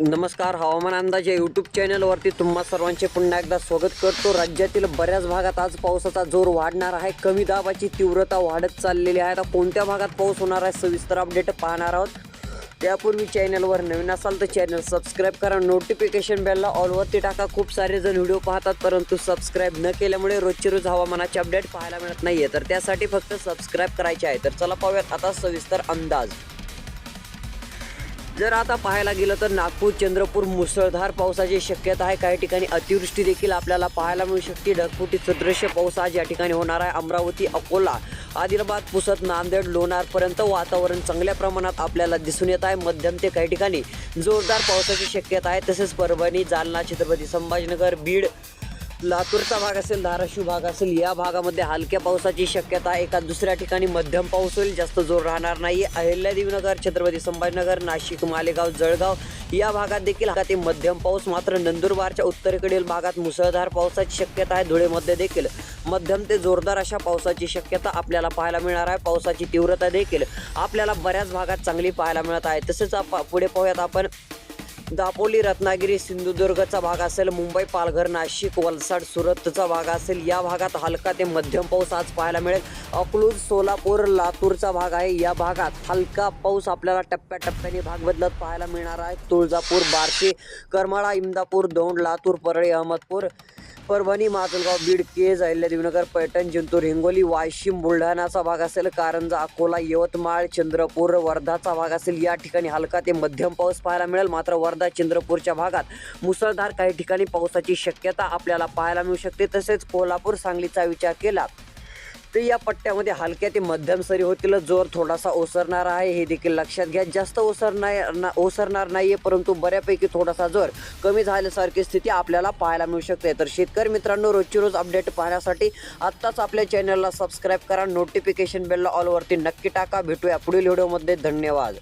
नमस्कार हवामान अंदाज या यूट्यूब चॅनलवरती तुम्हा सर्वांचे पुन्हा एकदा स्वागत करतो. राज्यातील बऱ्याच भागात आज पावसाचा जोर वाढणार आहे. कमी दाबाची तीव्रता वाढत चाललेली आहे. आता कोणत्या भागात पाऊस होणार आहे सविस्तर अपडेट पाहणार आहोत. त्यापूर्वी चॅनलवर नवीन असाल तर चॅनल सबस्क्राईब करा. नोटिफिकेशन बेलला ऑलवरती टाका. खूप सारे जण व्हिडिओ पाहतात परंतु सबस्क्राईब न केल्यामुळे रोजचे रोज हवामानाचे अपडेट पाहायला मिळत नाही आहे तर त्यासाठी फक्त सबस्क्राईब करायचे आहे. तर चला पाहूयात आता सविस्तर अंदाज. जर आता पाहायला गेलं तर नागपूर चंद्रपूर मुसळधार पावसाची शक्यता आहे. काही ठिकाणी अतिवृष्टी देखील आपल्याला पाहायला मिळू शकते. ढगफुटी सदृश्य पाऊस आज या ठिकाणी होणार आहे. अमरावती अकोला आदिलाबाद पुसद नांदेड लोणारपर्यंत वातावरण चांगल्या प्रमाणात आपल्याला दिसून येत आहे. मध्यम ते काही ठिकाणी जोरदार पावसाची शक्यता आहे. तसेच परभणी जालना छत्रपती संभाजीनगर बीड लातूरचा भाग असेल धाराशिव भाग असेल या भागामध्ये हलक्या पावसाची शक्यता आहे. एका दुसऱ्या ठिकाणी मध्यम पाऊस होईल जास्त जोर राहणार नाही अहिल्यादेवीनगर छत्रपती संभाजीनगर नाशिक मालेगाव जळगाव या भागात देखील हा ते मध्यम पाऊस. मात्र नंदुरबारच्या उत्तरेकडील भागात मुसळधार पावसाची शक्यता आहे. धुळेमध्ये देखील मध्यम ते जोरदार अशा पावसाची शक्यता आपल्याला पाहायला मिळणार आहे. पावसाची तीव्रता देखील आपल्याला बऱ्याच भागात चांगली पाहायला मिळत आहे. तसेच पुढे पाहूयात आपण दापोली रत्नागिरी सिंधुदुर्गचा भाग असेल मुंबई पालघर नाशिक वलसाड सुरतचा भाग असेल. या भागात हलका ते मध्यम पाऊस आज पाहायला मिळेल. अकलूज सोलापूर लातूरचा भाग आहे. या भागात हलका पाऊस आपल्याला टप्प्याटप्प्याने भाग बदलत पाहायला मिळणार आहे. तुळजापूर बार्शी करमाळा इंदापूर दौंड लातूर परळी अहमदपूर परभणी माजलगाव बीड केज अहिल्यादेवीनगर पैठण जिंतूर हिंगोली वाशिम बुलढाणाचा भाग असेल कारंजा अकोला यवतमाळ चंद्रपूर वर्धाचा भाग असेल. या ठिकाणी हलका ते मध्यम पाऊस पाहायला मिळेल. मात्र वर्धा चंद्रपूरच्या भागात मुसळधार काही ठिकाणी पावसाची शक्यता आपल्याला पाहायला मिळू शकते. तसेच कोल्हापूर सांगलीचा विचार केला तर या पट्ट्यामध्ये हलक्या ते मध्यम सरी होतील. जोर थोडासा ओसरणार आहे. हे देखील लक्षात घ्या. जास्त ओसरणार ना ओसरणार नाहीये परंतु बऱ्यापैकी थोडासा जोर कमी झाल्यासारखी स्थिती आपल्याला पाहायला मिळू शकते. तर शेतकरी मित्रांनो रोजची रोज अपडेट पाहण्यासाठी आत्ताच आपल्या चॅनलला सबस्क्राईब करा. नोटिफिकेशन बेलला ऑलवरती नक्की टाका. भेटूया पुढील व्हिडिओमध्ये. धन्यवाद.